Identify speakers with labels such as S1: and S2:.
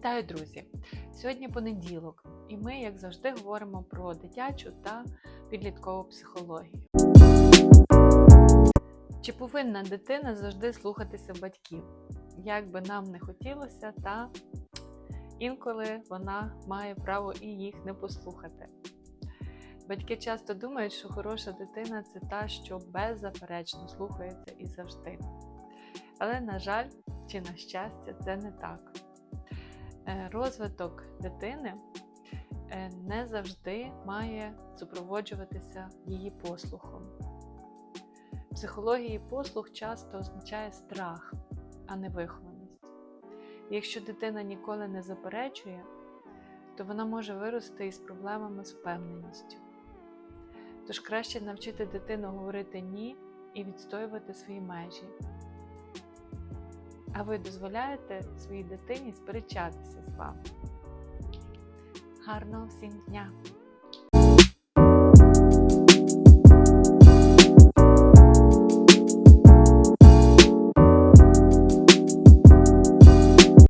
S1: Вітаю, друзі! Сьогодні понеділок, і ми, як завжди, говоримо про дитячу та підліткову психологію. Чи повинна дитина завжди слухатися батьків? Як би нам не хотілося, та інколи вона має право і їх не послухати. Батьки часто думають, що хороша дитина це та, що беззаперечно слухається і завжди. Але, на жаль, чи на щастя, це не так. Е, Розвиток дитини е, не завжди має супроводжуватися її послухом. В психології послух часто означає страх, а не вихованість. Якщо дитина ніколи не заперечує, то вона може вирости із проблемами з впевненістю. Тож краще навчити дитину говорити ні і відстоювати свої межі. А ви дозволяєте своїй дитині сперечатися з вами. Гарного всім дня!